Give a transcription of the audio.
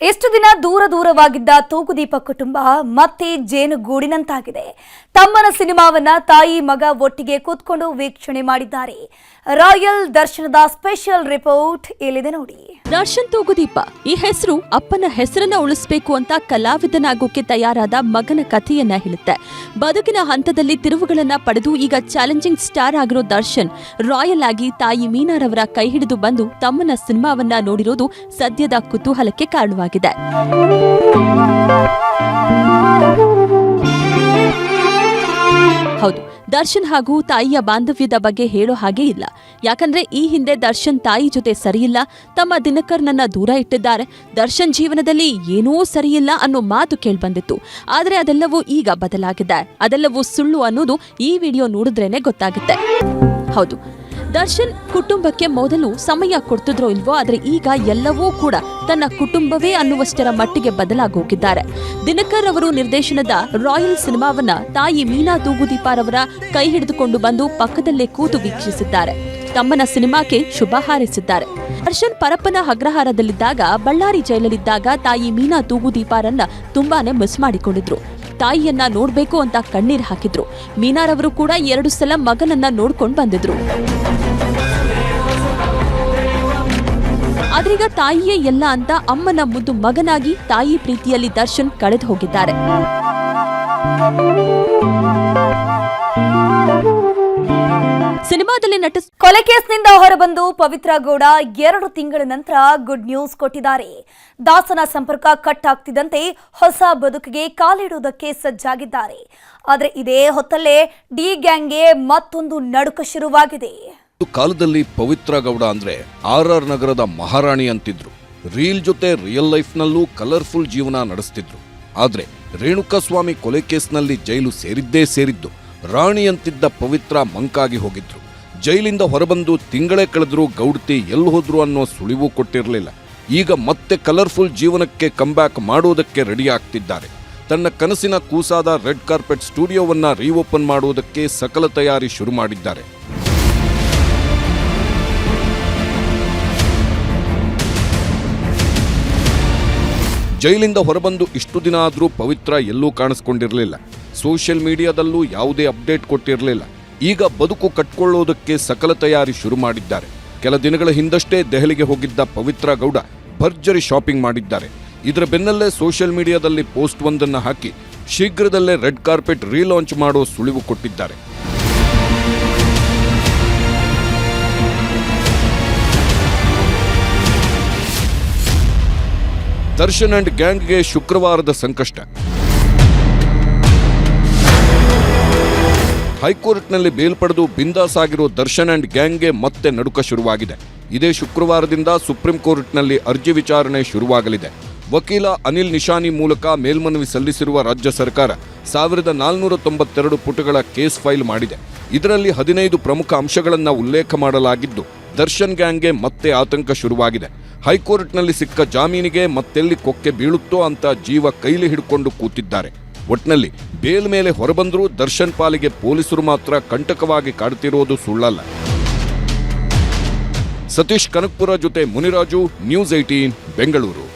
ಎಷ್ಟು ದಿನ ದೂರ ದೂರವಾಗಿದ್ದ ತೂಗುದೀಪ ಕುಟುಂಬ ಮತ್ತೆ ಜೇನುಗೂಡಿನಂತಾಗಿದೆ. ತಮ್ಮನ ಸಿನಿಮಾವನ್ನ ತಾಯಿ ಮಗ ಒಟ್ಟಿಗೆ ಕೂತ್ಕೊಂಡು ವೀಕ್ಷಣೆ ಮಾಡಿದ್ದಾರೆ. ರಾಯಲ್ ದರ್ಶನದ ಸ್ಪೆಷಲ್ ರಿಪೋರ್ಟ್ ಇಲ್ಲಿದೆ ನೋಡಿ. ದರ್ಶನ್ ತೂಗುದೀಪ ಈ ಹೆಸರು ಅಪ್ಪನ ಹೆಸರನ್ನ ಉಳಿಸಬೇಕು ಅಂತ ಕಲಾವಿದನಾಗೋಕೆ ತಯಾರಾದ ಮಗನ ಕಥೆಯನ್ನ ಹೇಳುತ್ತೆ. ಬದುಕಿನ ಹಂತದಲ್ಲಿ ತಿರುವುಗಳನ್ನ ಪಡೆದು ಈಗ ಚಾಲೆಂಜಿಂಗ್ ಸ್ಟಾರ್ ಆಗಿರೋ ದರ್ಶನ್, ರಾಯಲ್ ಆಗಿ ತಾಯಿ ಮೀನಾರವರ ಕೈ ಹಿಡಿದು ಬಂದು ತಮ್ಮನ ಸಿನಿಮಾವನ್ನ ನೋಡಿರೋದು ಸದ್ಯದ ಕುತೂಹಲಕ್ಕೆ ಕಾರಣವಾಗಿದೆ. ಹೌದು, ದರ್ಶನ್ ಹಾಗೂ ತಾಯಿಯ ಬಾಂಧವ್ಯದ ಬಗ್ಗೆ ಹೇಳೋ ಹಾಗೆ ಇಲ್ಲ. ಯಾಕಂದ್ರೆ ಈ ಹಿಂದೆ ದರ್ಶನ್ ತಾಯಿ ಜೊತೆ ಸರಿಯಿಲ್ಲ, ತಮ್ಮ ದಿನಕರ್ ನನ್ನ ದೂರ ಇಟ್ಟಿದ್ದಾರೆ. ದರ್ಶನ್ ಜೀವನದಲ್ಲಿ ಏನೂ ಸರಿಯಿಲ್ಲ ಅನ್ನೋ ಮಾತು ಕೇಳ್ಬಂದಿತ್ತು. ಆದ್ರೆ ಅದೆಲ್ಲವೂ ಈಗ ಬದಲಾಗಿದೆ. ಅದೆಲ್ಲವೂ ಸುಳ್ಳು ಅನ್ನೋದು ಈ ವಿಡಿಯೋ ನೋಡಿದ್ರೇನೆ ಗೊತ್ತಾಗುತ್ತೆ. ಹೌದು ದರ್ಶನ್ ಕುಟುಂಬಕ್ಕೆ ಮೊದಲು ಸಮಯ ಕೊಡ್ತಿದ್ರೋ ಇಲ್ವೋ, ಆದರೆ ಈಗ ಎಲ್ಲವೂ ಕೂಡ ತನ್ನ ಕುಟುಂಬವೇ ಅನ್ನುವಷ್ಟರ ಮಟ್ಟಿಗೆ ಬದಲಾಗೋಗಿದ್ದಾರೆ. ದಿನಕರ್ ಅವರು ನಿರ್ದೇಶನದ ರಾಯಲ್ ಸಿನಿಮಾವನ್ನ ತಾಯಿ ಮೀನಾ ತೂಗುದೀಪಾರವರ ಕೈ ಹಿಡಿದುಕೊಂಡು ಬಂದು ಪಕ್ಕದಲ್ಲೇ ಕೂತು ವೀಕ್ಷಿಸಿದ್ದಾರೆ. ತಮ್ಮನ ಸಿನಿಮಾಕ್ಕೆ ಶುಭ ಹಾರೈಸಿದ್ದಾರೆ. ದರ್ಶನ್ ಪರಪ್ಪನ ಅಗ್ರಹಾರದಲ್ಲಿದ್ದಾಗ ಬಳ್ಳಾರಿ ಜೈಲಲ್ಲಿದ್ದಾಗ ತಾಯಿ ಮೀನಾ ತೂಗುದೀಪಾರನ್ನ ತುಂಬಾನೇ ಮಿಸ್ ಮಾಡಿಕೊಂಡಿದ್ರು. ತಾಯಿಯನ್ನ ನೋಡ್ಬೇಕು ಅಂತ ಕಣ್ಣೀರ್ ಹಾಕಿದ್ರು. ಮೀನಾರವರು ಕೂಡ ಎರಡು ಸಲ ಮಗನನ್ನ ನೋಡ್ಕೊಂಡ್ ಬಂದಿದ್ರು. ಆದ್ರೀಗ ತಾಯಿಯೇ ಎಲ್ಲ ಅಂತ ಅಮ್ಮನ ಮುದ್ದು ಮಗನಾಗಿ ತಾಯಿ ಪ್ರೀತಿಯಲ್ಲಿ ದರ್ಶನ್ ಕಳೆದು ಹೋಗಿದ್ದಾರೆ. ಸಿನಿಮಾದಲ್ಲಿ ನಟ ಕೊಲೆ ಕೇಸ್ನಿಂದ ಹೊರಬಂದು ಪವಿತ್ರ ಗೌಡ ಎರಡು ತಿಂಗಳ ನಂತರ ಗುಡ್ ನ್ಯೂಸ್ ಕೊಟ್ಟಿದ್ದಾರೆ. ದಾಸನ ಸಂಪರ್ಕ ಕಟ್ ಆಗ್ತಿದ್ದಂತೆ ಹೊಸ ಬದುಕಿಗೆ ಕಾಲಿಡುವುದಕ್ಕೆ ಸಜ್ಜಾಗಿದ್ದಾರೆ. ಆದರೆ ಇದೇ ಹೊತ್ತಲ್ಲೇ ಡಿ ಗ್ಯಾಂಗ್ಗೆ ಮತ್ತೊಂದು ನಡುಕ ಶುರುವಾಗಿದೆ. ಕಾಲದಲ್ಲಿ ಪವಿತ್ರ ಗೌಡ ಅಂದ್ರೆ ಆರ್ ಆರ್ ನಗರದ ಮಹಾರಾಣಿ ಅಂತಿದ್ರು. ರೀಲ್ ಜೊತೆ ರಿಯಲ್ ಲೈಫ್ ನಲ್ಲೂ ಕಲರ್ಫುಲ್ ಜೀವನ ನಡೆಸ್ತಿದ್ರು. ಆದ್ರೆ ರೇಣುಕಾಸ್ವಾಮಿ ಕೊಲೆ ಕೇಸ್ನಲ್ಲಿ ಜೈಲು ಸೇರಿದ್ದೇ ಸೇರಿದ್ದು. ರಾಣಿ ಅಂತಿದ್ದ ಪವಿತ್ರ ಮಂಕಾಗಿ ಹೋಗಿದ್ರು. ಜೈಲಿಂದ ಹೊರಬಂದು ತಿಂಗಳೇ ಕಳೆದರೂ ಗೌಡ್ತಿ ಎಲ್ಲಿ ಹೋದ್ರು ಅನ್ನೋ ಸುಳಿವು ಕೊಟ್ಟಿರಲಿಲ್ಲ. ಈಗ ಮತ್ತೆ ಕಲರ್ಫುಲ್ ಜೀವನಕ್ಕೆ ಕಂಬ್ಯಾಕ್ ಮಾಡೋದಕ್ಕೆ ರೆಡಿ ಆಗ್ತಿದ್ದಾರೆ. ತನ್ನ ಕನಸಿನ ಕೂಸಾದ ರೆಡ್ ಕಾರ್ಪೆಟ್ ಸ್ಟುಡಿಯೋವನ್ನ ರೀಓಪನ್ ಮಾಡುವುದಕ್ಕೆ ಸಕಲ ತಯಾರಿ ಶುರು ಮಾಡಿದ್ದಾರೆ. ಜೈಲಿಂದ ಹೊರಬಂದು ಇಷ್ಟು ದಿನ ಆದರೂ ಪವಿತ್ರ ಎಲ್ಲೂ ಕಾಣಿಸ್ಕೊಂಡಿರಲಿಲ್ಲ. ಸೋಷಿಯಲ್ ಮೀಡಿಯಾದಲ್ಲೂ ಯಾವುದೇ ಅಪ್ಡೇಟ್ ಕೊಟ್ಟಿರಲಿಲ್ಲ. ಈಗ ಬದುಕು ಕಟ್ಕೊಳ್ಳೋದಕ್ಕೆ ಸಕಲ ತಯಾರಿ ಶುರು ಮಾಡಿದ್ದಾರೆ. ಕೆಲ ದಿನಗಳ ಹಿಂದಷ್ಟೇ ದೆಹಲಿಗೆ ಹೋಗಿದ್ದ ಪವಿತ್ರ ಗೌಡ ಭರ್ಜರಿ ಶಾಪಿಂಗ್ ಮಾಡಿದ್ದಾರೆ. ಇದರ ಬೆನ್ನಲ್ಲೇ ಸೋಷಿಯಲ್ ಮೀಡಿಯಾದಲ್ಲಿ ಪೋಸ್ಟ್ ಒಂದನ್ನು ಹಾಕಿ ಶೀಘ್ರದಲ್ಲೇ ರೆಡ್ ಕಾರ್ಪೆಟ್ ರೀಲಾಂಚ್ ಮಾಡೋ ಸುಳಿವು ಕೊಟ್ಟಿದ್ದಾರೆ. ದರ್ಶನ್ ಅಂಡ್ ಗ್ಯಾಂಗ್ಗೆ ಶುಕ್ರವಾರದ ಸಂಕಷ್ಟ. ಹೈಕೋರ್ಟ್ನಲ್ಲಿ ಬೇಲ್ ಪಡೆದು ಬಿಂದಾಸ್ ಆಗಿರೋ ದರ್ಶನ್ ಅಂಡ್ ಗ್ಯಾಂಗ್ಗೆ ಮತ್ತೆ ನಡುಕ ಶುರುವಾಗಿದೆ. ಇದೇ ಶುಕ್ರವಾರದಿಂದ ಸುಪ್ರೀಂ ಕೋರ್ಟ್ನಲ್ಲಿ ಅರ್ಜಿ ವಿಚಾರಣೆ ಶುರುವಾಗಲಿದೆ. ವಕೀಲ ಅನಿಲ್ ನಿಶಾನಿ ಮೂಲಕ ಮೇಲ್ಮನವಿ ಸಲ್ಲಿಸಿರುವ ರಾಜ್ಯ ಸರ್ಕಾರ ಸಾವಿರದ ನಾಲ್ನೂರ ತೊಂಬತ್ತೆರಡು ಪುಟಗಳ ಕೇಸ್ ಫೈಲ್ ಮಾಡಿದೆ. ಇದರಲ್ಲಿ ಹದಿನೈದು ಪ್ರಮುಖ ಅಂಶಗಳನ್ನು ಉಲ್ಲೇಖ ಮಾಡಲಾಗಿದ್ದು, ದರ್ಶನ್ ಗ್ಯಾಂಗ್ಗೆ ಮತ್ತೆ ಆತಂಕ ಶುರುವಾಗಿದೆ. ಹೈಕೋರ್ಟ್ನಲ್ಲಿ ಸಿಕ್ಕ ಜಾಮೀನಿಗೆ ಮತ್ತೆಲ್ಲಿ ಕೊಕ್ಕೆ ಬೀಳುತ್ತೋ ಅಂತ ಜೀವ ಕೈಲಿ ಹಿಡ್ಕೊಂಡು ಕೂತಿದ್ದಾರೆ. ಒಟ್ನಲ್ಲಿ ಬೇಲ್ ಮೇಲೆ ಹೊರಬಂದರೂ ದರ್ಶನ್ ಪಾಲಿಗೆ ಪೊಲೀಸರು ಮಾತ್ರ ಕಂಟಕವಾಗಿ ಕಾಡ್ತಿರೋದು ಸುಳ್ಳಲ್ಲ. ಸತೀಶ್ ಕನಕ್ಪುರ ಜೊತೆ ಮುನಿರಾಜು, ನ್ಯೂಸ್ ಏಟೀನ್ ಬೆಂಗಳೂರು.